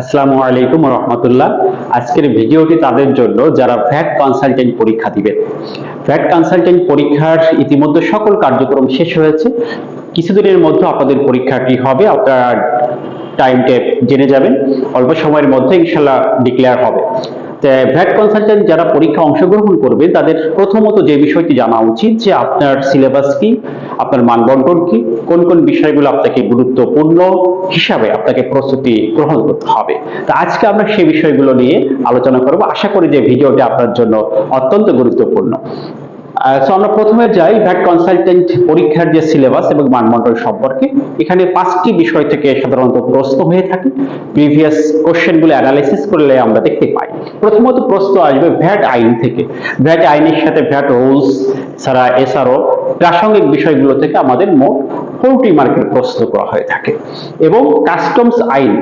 আসসালামু আলাইকুম রহমতুল্লাহ। আজকের ভিডিওটি তাদের জন্য যারা ভ্যাট কনসালটেন্ট পরীক্ষা দিবেন ভ্যাট কনসালটেন্ট পরীক্ষার ইতিমধ্যে সকল কার্যক্রম শেষ হয়েছে। কিছুদিনের মধ্যে আপনাদের পরীক্ষাটি হবে, আপনারা টাইম টেপ জেনে যাবেন। অল্প সময়ের মধ্যে ইনশাল্লাহ ডিক্লেয়ার হবে। ভ্যাট কনসালটেন্ট যারা পরীক্ষা অংশগ্রহণ করবে তাদের প্রথমত যে বিষয়টি জানা উচিত যে আপনার সিলেবাস কি আপনার মানবন্টন কি? কোন কোন বিষয়গুলো আপনাকে গুরুত্বপূর্ণ হিসাবে আপনাকে প্রস্তুতি গ্রহণ করতে হবে? তো আজকে আমরা সেই বিষয়গুলো নিয়ে আলোচনা করব। আশা করি যে ভিডিওটি আপনার জন্য অত্যন্ত গুরুত্বপূর্ণ। আমরা প্রথমে যাই ভ্যাট কনসালটেন্ট পরীক্ষার যে সিলেবাস এবং মানমন্ডল সম্পর্কে। এখানে পাঁচটি বিষয় থেকে সাধারণত প্রশ্ন হয়ে থাকে। প্রিভিয়াস কোশ্চেনগুলো অ্যানালাইসিস করলে আমরা দেখতে পাই। প্রথমত প্রশ্ন আসবে ভ্যাট আইন থেকে। ভ্যাট আইনের সাথে ভ্যাট রুলস ছাড়া এছাড়াও প্রাসঙ্গিক বিষয়গুলো থেকে আমাদের মোট ফোরটি মার্কের প্রশ্ন করা হয়ে থাকে। এবং কাস্টমস আইন,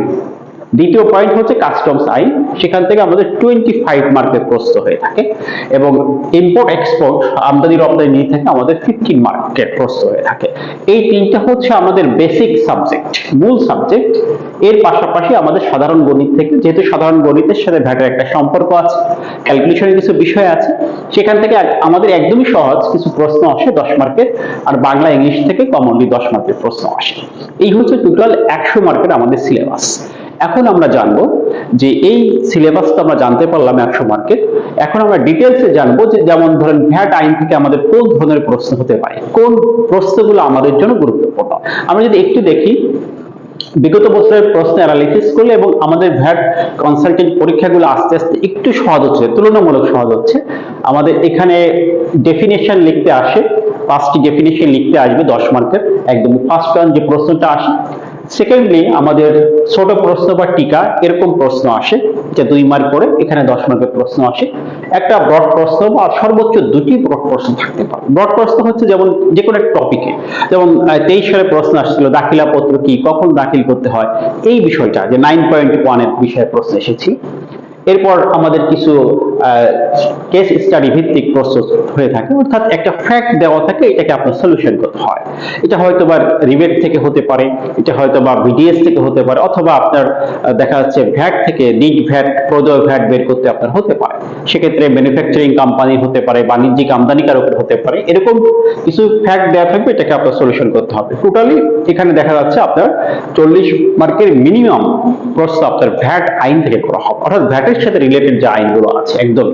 দ্বিতীয় পয়েন্ট হচ্ছে কাস্টমস আইন, সেখান থেকে আমাদের টোয়েন্টি ফাইভ মার্কের প্রশ্ন হয়ে থাকে এবং ইম্পোর্ট এক্সপোর্ট আমদানি, রপ্তানি নিয়ে থেকে আমাদের ফিফটিন মার্কের প্রশ্ন হয়ে থাকে। এই তিনটা হচ্ছে আমাদের বেসিক সাবজেক্ট মূল সাবজেক্ট এর পাশাপাশি আমাদের সাধারণ গণিত থেকে, যেহেতু সাধারণ গণিতের সাথে ভ্যাটের একটা সম্পর্ক আছে ক্যালকুলেশনের কিছু বিষয় আছে, সেখান থেকে আমাদের একদমই সহজ কিছু প্রশ্ন আসে দশ মার্কের আর বাংলা ইংলিশ থেকে কমনলি দশ মার্কের প্রশ্ন আসে। এই হচ্ছে টোটাল একশো মার্কের আমাদের সিলেবাস এখন আমরা জানব যে এই সিলেবাসটা আমরা জানতে পারলাম একশো মার্কের এখন আমরা ডিটেলসে জানব যে, যেমন ধরেন ভ্যাট আইন থেকে আমাদের কোন ধরনের প্রশ্ন হতে পারে, কোন প্রশ্নগুলো আমাদের জন্য গুরুত্বপূর্ণ। আমরা যদি একটু দেখি বিগত বছরের প্রশ্ন অ্যানালিসিস করলে এবং আমাদের ভ্যাট কনসালটেন্ট পরীক্ষাগুলো আস্তে আস্তে একটু সহজ হচ্ছে, তুলনামূলক সহজ হচ্ছে। আমাদের এখানে ডেফিনেশন লিখতে আসে, পাঁচটি ডেফিনেশন লিখতে আসবে দশ মার্কের একদম ফার্স্ট টার্ম যে প্রশ্নটা আসে সেকেন্ডলি আমাদের ছোট প্রশ্ন বা টিকা, এরকম প্রশ্ন আসে যে দুই মার্ক করে এখানে দশ মার্কের প্রশ্ন আসে। একটা ব্রড প্রশ্ন বা সর্বোচ্চ দুটি ব্রড প্রশ্ন থাকতে পারে। ব্রড প্রশ্ন হচ্ছে যেমন যে কোনো টপিকে যেমন তেইশ সালে প্রশ্ন আসছিল, দাখিলা পত্র কি? কখন দাখিল করতে হয়? এই বিষয়টা, যে নাইন পয়েন্ট ওয়ানের বিষয়ে প্রশ্ন এসেছি। এরপর আমাদের কিছু কেস স্টাডি ভিত্তিক প্রশ্ন হয়ে থাকে। অর্থাৎ একটা ফ্যাক্ট দেওয়া থাকে, এটাকে আপনার সলিউশন করতে হয়। এটা হয়তো বা রিবেট থেকে হতে পারে, এটা হয়তো বা বিডিএস থেকে হতে পারে, অথবা আপনার দেখা যাচ্ছে ভ্যাট থেকে নিট ভ্যাট প্রদয় ভ্যাট বের করতে আপনার হতে পারে। সেক্ষেত্রে ম্যানুফ্যাকচারিং কোম্পানি হতে পারে, বাণিজ্যিক আমদানিকার উপর হতে পারে, এরকম কিছু ফ্যাক্ট দেওয়া থাকবে, এটাকে আপনার সলিউশন করতে হবে। টোটালি এখানে দেখা যাচ্ছে আপনার চল্লিশ মার্কের মিনিমাম প্রশ্ন আপনার ভ্যাট আইন থেকে করা হবে। অর্থাৎ ভ্যাটের সাথে রিলেটেড যে আইনগুলো আছে একদম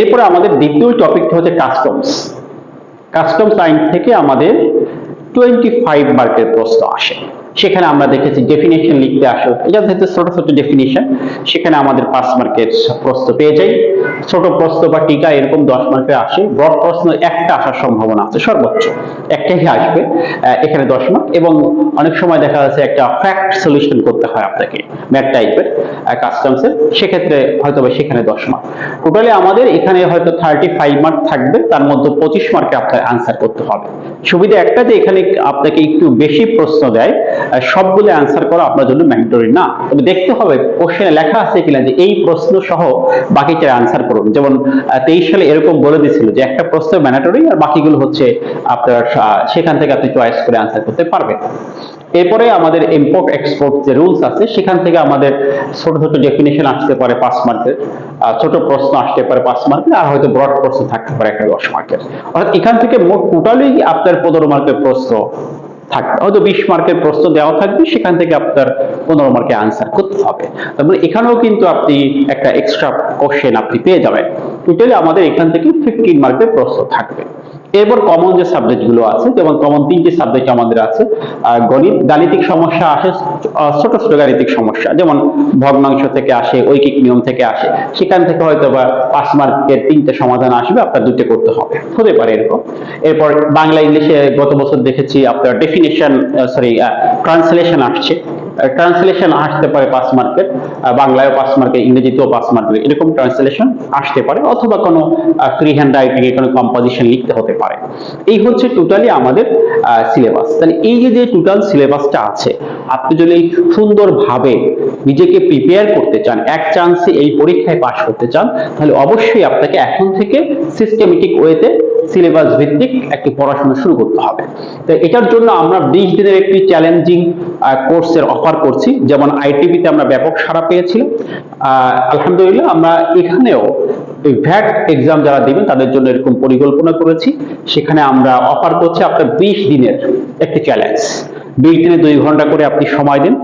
এরপরে আমাদের দ্বিতীয় টপিকটা হচ্ছে কাস্টমস কাস্টমস আইন থেকে আমাদের টোয়েন্টি ফাইভ মার্কের প্রশ্ন আসে। সেখানে আমরা দেখেছি ডেফিনেশন লিখতে আসো। এটা হচ্ছে ছোট ছোট ডেফিনেশন সেখানে আমাদের পাঁচ মার্কের প্রশ্ন পেয়ে যাই। ছোট প্রশ্ন বা টিকা এরকম দশ মার্কের আসে ব্রড প্রশ্ন একটা আসার সম্ভাবনা আছে, সর্বোচ্চ। একটাই আসবে এখানে দশ মার্ক এবং অনেক সময় দেখা যাচ্ছে একটা ফ্যাক্ট সলিউশন করতে হয় আপনাকে ম্যাথ টাইপের কাস্টমসের সেক্ষেত্রে হয়তো বা সেখানে দশ মার্ক টোটালি আমাদের এখানে হয়তো থার্টি ফাইভ মার্ক থাকবে, তার মধ্যে পঁচিশ মার্কে আপনার আনসার করতে হবে। সুবিধা একটা যে এখানে আপনাকে একটু বেশি প্রশ্ন দেয় সবগুলো অ্যান্সার করা আপনার জন্য ম্যান্ডেটরি না। তবে দেখতে হবে কোশ্চেনে লেখা আছে কিনা যে এই প্রশ্ন সহ বাকিটা অ্যান্সার করুন। যেমন তেইশ সালে এরকম বলে দিয়েছিল যে একটা প্রশ্ন ম্যান্ডেটরি আর বাকিগুলো হচ্ছে আপনার সেখান থেকে আপনি চয়েস করে অ্যান্সার করতে পারবেন। এরপরে আমাদের ইম্পোর্ট এক্সপোর্ট যে রুলস আছে, সেখান থেকে আমাদের ছোট ছোট ডেফিনেশন আসতে পারে পাঁচ মার্কের ছোট প্রশ্ন আসতে পারে পাঁচ মার্কের আর হয়তো ব্রড প্রশ্ন থাকতে পারে একটা দশ মার্কের অর্থাৎ এখান থেকে মোট টোটালি আপনার পনেরো মার্কের প্রশ্ন থাকবে হয়তো বিশ মার্কের প্রশ্ন দেওয়া থাকবে, সেখান থেকে আপনার পনেরো মার্কে আনসার করতে হবে। তারপরে এখানেও কিন্তু আপনি একটা এক্সট্রা কোশ্চেন আপনি পেয়ে যাবেন। টোটালি আমাদের এখান থেকে ফিফটিন মার্কের প্রশ্ন থাকবে। এরপর কমন যে সাবজেক্টগুলো আছে, যেমন কমন তিনটি সাবজেক্ট আমাদের আছে গণিত, গাণিতিক সমস্যা আসে ছোট ছোট গাণিতিক সমস্যা, যেমন ভগ্নাংশ থেকে আসে, ঐকিক নিয়ম থেকে আসে, সেখান থেকে হয়তো বা পাঁচ মার্কের তিনটে সমাধান আসবে, আপনার দুটো করতে হবে, হতে পারে এরকম। এরপর বাংলা ইংলিশে গত বছর দেখেছি আপনার ডেফিনেশন সরি ট্রান্সলেশন আসছে। ট্রান্সলেশন আসতে পারে পাঁচ মার্কের বাংলায় পাঁচ মার্কের ইংরেজিতেও পাঁচ মার্কের এরকম ট্রান্সলেশন আসতে পারে, অথবা কোনো ফ্রি হ্যান্ড রাইটিং এ কোনো কম্পোজিশন লিখতে হতে পারে। এই হচ্ছে টোটালি আমাদের সিলেবাস তাহলে এই যে যে টোটাল সিলেবাসটা আছে, আপনি যদি সুন্দরভাবে নিজেকে প্রিপেয়ার করতে চান, এক চান্সে এই পরীক্ষায় পাশ করতে চান, তাহলে অবশ্যই আপনাকে এখন থেকে সিস্টেমেটিক ওয়েতে সিলেবাস ভিত্তিক একটি পড়াশোনা শুরু করতে হবে। তো এটার জন্য আমরা বিশ দিনের একটি চ্যালেঞ্জিং কোর্সের অফার করছি। যেমন আইটিভিতে আমরা ব্যাপক সাড়া পেয়েছিলাম। আলহামদুলিল্লাহ আমরা এখানেও ভ্যাট এক্সাম যারা দিবেন, তাদের জন্য এরকম পরিকল্পনা করেছি। সেখানে আমরা অফার করছি আপনার বিশ দিনের একটি চ্যালেঞ্জ বিশ দিনে দুই ঘণ্টা করে আপনি সময় দিন।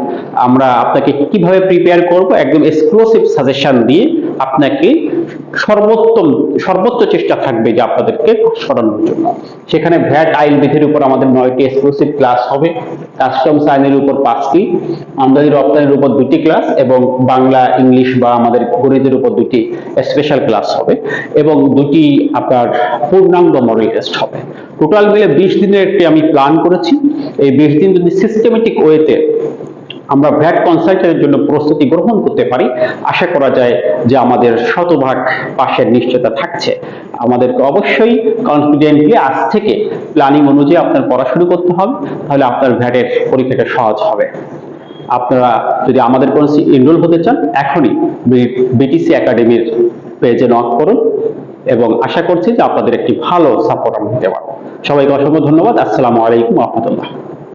আমরা আপনাকে কীভাবে প্রিপেয়ার করব, একদম এক্সক্লুসিভ সাজেশন দিয়ে আপনাকে সর্বোত্তম, সর্বোচ্চ চেষ্টা থাকবে যে আপনাদেরকে সরানোর জন্য। সেখানে ভ্যাট আইল বিধির উপর আমাদের নয়টি এক্সক্লুসিভ ক্লাস হবে। কাস্টমস সাইনের উপর পাঁচটি। আমদানি রপ্তানির উপর দুটি ক্লাস এবং বাংলা, ইংলিশ বা আমাদের গণিতের উপর দুটি স্পেশাল ক্লাস হবে এবং দুটি আপনার পূর্ণাঙ্গ মডেল টেস্ট হবে। টোটাল মিলে বিশ দিনের একটি আমি প্ল্যান করেছি। এই বিশ দিন যদি সিস্টেমেটিক ওয়েতে আমরা ভ্যাট কনসাল্টেন্টের জন্য প্রস্তুতি গ্রহণ করতে পারি। আশা করা যায় যে আমাদের শতভাগ পাশের নিশ্চয়তা থাকছে। আমাদেরকে অবশ্যই কনফিডেন্টলি আজ থেকে প্ল্যানিং অনুযায়ী আপনার পড়া শুরু করতে হবে, তাহলে আপনার ভ্যাটের পরীক্ষাটা সহজ হবে। আপনারা যদি আমাদের কোন এনরোল হতে চান, এখনই বিটিসি একাডেমির পেজে নক করুন এবং আশা করছি যে আপনাদের একটি ভালো সাপোর্ট আমি দিতে পারব। সবাইকে অসংখ্য ধন্যবাদ। আসসালামু আলাইকুম রহমতুল্লাহ।